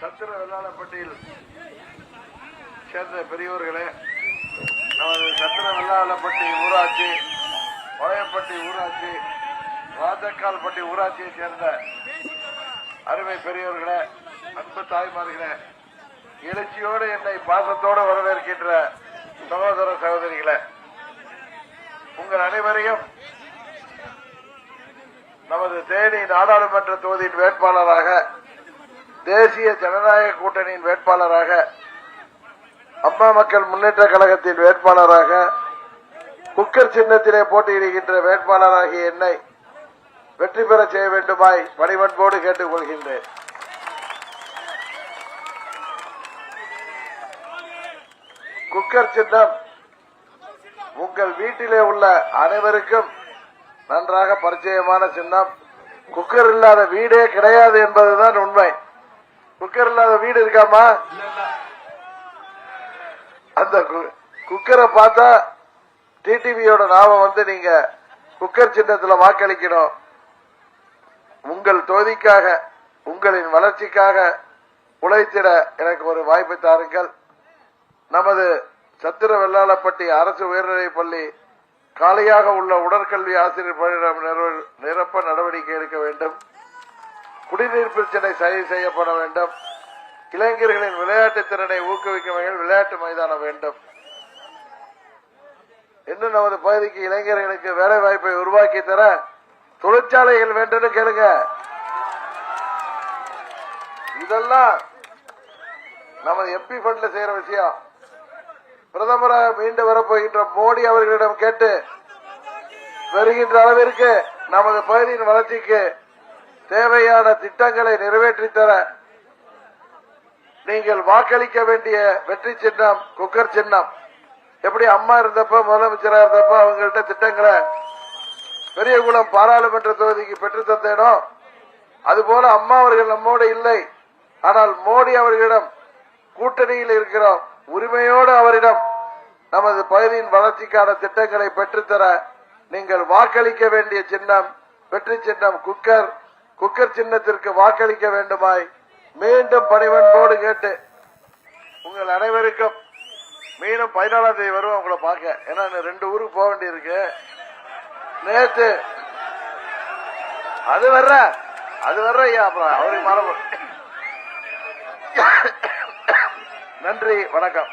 சத்திர வெள்ளாளப்பட்டியில் சேர்ந்த பெரியோர்களே நமது சத்திர வெள்ளாளப்பட்டி ஊராட்சி பழையப்பட்டி ஊராட்சி ராஜக்கால்பட்டி ஊராட்சியை சேர்ந்த அருமை பெரியோர்களே அன்பு தாய்மார்களே எழுச்சியோடு என்னை பாசத்தோடு வரவேற்கின்ற சகோதர சகோதரிகளே உங்கள் அனைவரையும் நமது தேனி நாடாளுமன்ற தொகுதியின் வேட்பாளராக தேசிய ஜனநாயக கூட்டணியின் வேட்பாளராக அம்மா மக்கள் முன்னேற்ற கழகத்தின் வேட்பாளராக குக்கர் சின்னத்திலே போட்டியிடுகின்ற வேட்பாளராகிய என்னை வெற்றி பெற செய்ய வேண்டுமாய் பணிவன்போடு கேட்டுக் கொள்கின்றேன் குக்கர் சின்னம் உங்கள் வீட்டிலே உள்ள அனைவருக்கும் நன்றாக பரிச்சயமான சின்னம். குக்கர் இல்லாத வீடே கிடையாது என்பதுதான் உண்மை. குக்கர் இல்லாத வீடு இருக்காமா? அந்த கு- குக்கரை பார்த்தா டிடிவியோட நாமம் வந்து நீங்க குக்கர் சின்னத்துல வாக்களிக்கணும். உங்கள் தொகுதிக்காக உங்களின் வளர்ச்சிக்காக உழைத்திட எனக்கு ஒரு வாய்ப்பை தாருங்கள். நமது சத்திர வெள்ளாளப்பட்டி அரசு உயர்நிலைப் பள்ளி காலியாக உள்ள உடற்கல்வி ஆசிரியர் பணியிடம் நிரப்ப நடவடிக்கை எடுக்க வேண்டும். குடிநீர் பிரச்சனை சரி செய்யப்பட வேண்டும். இளைஞர்களின் விளையாட்டு திறனை ஊக்குவிக்கும் வகையில் விளையாட்டு மைதானம் வேண்டும். இன்னும் நமது பகுதிக்கு இளைஞர்களுக்கு வேலை வாய்ப்பை உருவாக்கி தர தொழிற்சாலைகள் வேண்டும் கேளுங்க. இதெல்லாம் நமது எம்பி ஃபண்ட்ல செய்யற விஷயம். பிரதமராக மீண்டு வரப்போகின்ற மோடி அவர்களிடம் கேட்டு வருகின்ற அளவிற்கு நமது பகுதியின் வளர்ச்சிக்கு தேவையான திட்டங்களை நிறைவேற்றி தர நீங்கள் வாக்களிக்க வேண்டிய வெற்றி சின்னம் குக்கர் சின்னம். எப்படி அம்மா இருந்தப்ப முதலமைச்சரா இருந்தப்ப அவங்கள்ட்ட திட்டங்களை பெரியகுளம் பாராளுமன்ற தொகுதிக்கு பெற்று தந்தேனோ அதுபோல அம்மா அவர்கள் நம்மோடு இல்லை. ஆனால் மோடி அவர்களிடம் கூட்டணியில் இருக்கிறோம். உரிமையோடு அவரிடம் நமது பகுதியின் வளர்ச்சிக்கான திட்டங்களை பெற்றுத்தர நீங்கள் வாக்களிக்க வேண்டிய சின்னம் வெற்றி சின்னம் குக்கர் குக்கர் சின்னத்திற்கு வாக்களிக்க வேண்டுமாய் மீண்டும் பணிவன்போடு கேட்டு உங்கள் அனைவருக்கும் மீண்டும் பதினாலாம் தேதி வருவோம் உங்களை பார்க்க. ஏன்னா ரெண்டு ஊருக்கு போக வேண்டியிருக்கு. நேத்து அது வர்ற அது வர்ற ஐயா அப்புறம் அவருக்கு மரபு நன்றி வணக்கம்.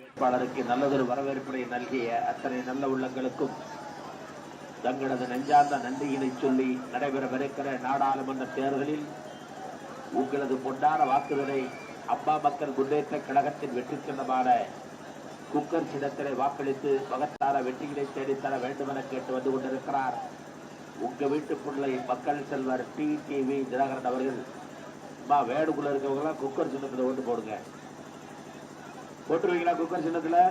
வேட்பாளருக்கு நல்லதொரு வரவேற்பினை நல்கிய அத்தனை நல்ல உள்ளங்களுக்கும் தங்களது நெஞ்சார்ந்த நன்றியினை சொல்லி நடைபெறவிருக்கிற நாடாளுமன்ற தேர்தலில் உங்களது பொன்னான வாக்குகளை அம்மா மக்கள் முன்னேற்ற கழகத்தின் வெற்றி சின்னமான குக்கர் சின்னத்தினை வாக்களித்து மகத்தார வெற்றிகளை தேடித்தர வேண்டும் என கேட்டு வந்து கொண்டிருக்கிறார். உங்க வீட்டு பிள்ளை மக்கள் செல்வர் டி டிவி தினகரன் அவர்கள். அம்மா வேடுக்குள்ள இருக்கவங்களாம் குக்கர் சின்னத்தில் ஓட்டு போடுங்க. போட்டுருவீங்களா குக்கர் சின்னத்தில்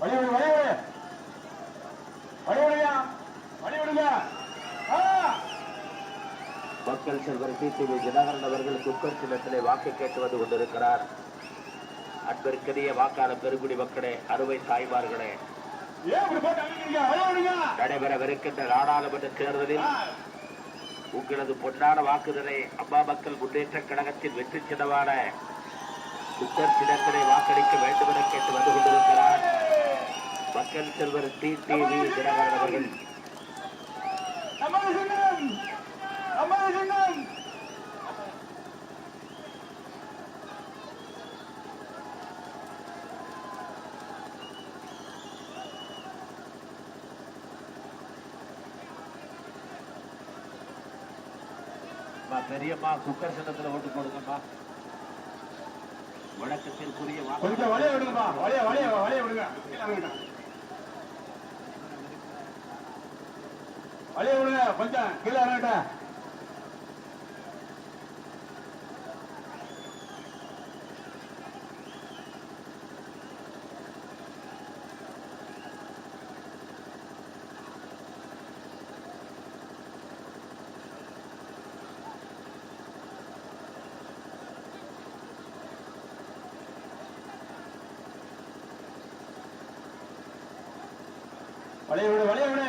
வழி விடு வழி விடு வழி விடுங்க வழி விடுங்க ஆ அவர்கள் செல்வர் டிடிவி தினகரன் அவர்கள் குக்கர் சின்னத்திலே வாக்கு கேட்டு வந்து கொண்டிருக்கிறார். அன்பிற்கரிய வாக்காளர் பெருங்குடி மக்களே அறுவை தாய்மார்களே. நடைபெறவிருக்கின்ற நாடாளுமன்ற தேர்தலில் உங்களது பொன்னான வாக்குதலை அம்மா மக்கள் முன்னேற்ற கழகத்தின் வெற்றி சின்னமான குக்கர் சின்னத்தினை வாக்களிக்க வேண்டும் என கேட்டு வந்து கொண்டிருக்கிறார். மக்கள் செல்வர் டிடிவி தினகரன் அவர்கள். நமது பெரியம்மா குக்கர் சட்டத்தில் ஓட்டு போடுங்கம்மா. வழக்கத்திற்குரிய வாக்கு கொஞ்சம் விடுங்கப்பா வழிய வழிய வழிய விடுங்க. கீழே விடுங்க. விடுங்க கொஞ்சம் கீழே வளைய விடு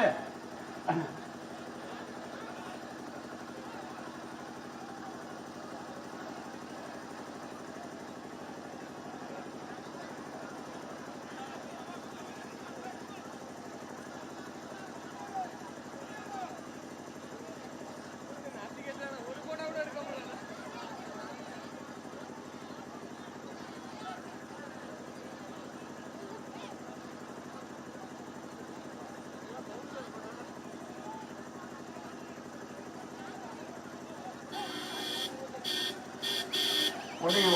ஒதுங்கி